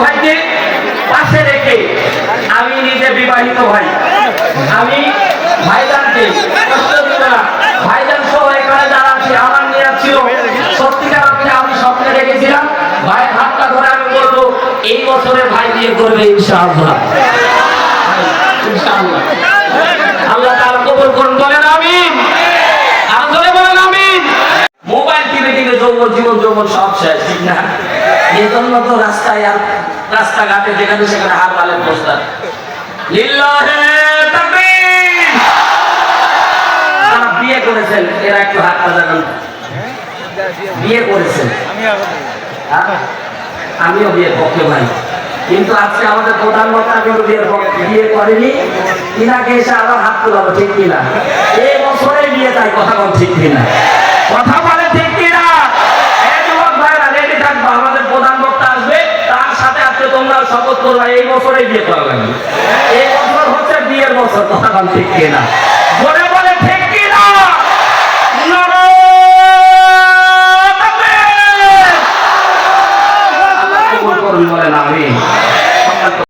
ভাইকে পাশে রেখে আমি নিজে বিবাহিত ভাই। আমি ভাইদানকে কষ্ট সহ এখানে যারা আছে, আমার নিয়ে ছিল। সত্যিকার অর্থে আমি স্বপ্নে রেখেছিলাম ভাই হাতটা ধরে আমি বলব, এই বছরে ভাই বিয়ে করবে ইনশাআল্লাহ। আল্লাহ তার করুন, বলেন আমি মোবাইল টিভি টিভি যৌবন, জীবন সব শেষ, ঠিক না? এজন্য তো রাস্তায় আর রাস্তাঘাটে যেখানে সেখানে হাত মালের তাকবীর! বিয়ে হ্যাঁ? ভাই। কিন্তু আজকে আমাদের প্রধান কিন্তু বিয়ে করেনি। হাত ঠিক কিনা? এই বছরে বিয়ে তাই, কথা বল, ঠিক কিনা? কথা তোরা এই বছরে বিয়ে করা লাগবে। এই বছর হচ্ছে বিয়ের বছর কথা ঠিক কিনা? আমি।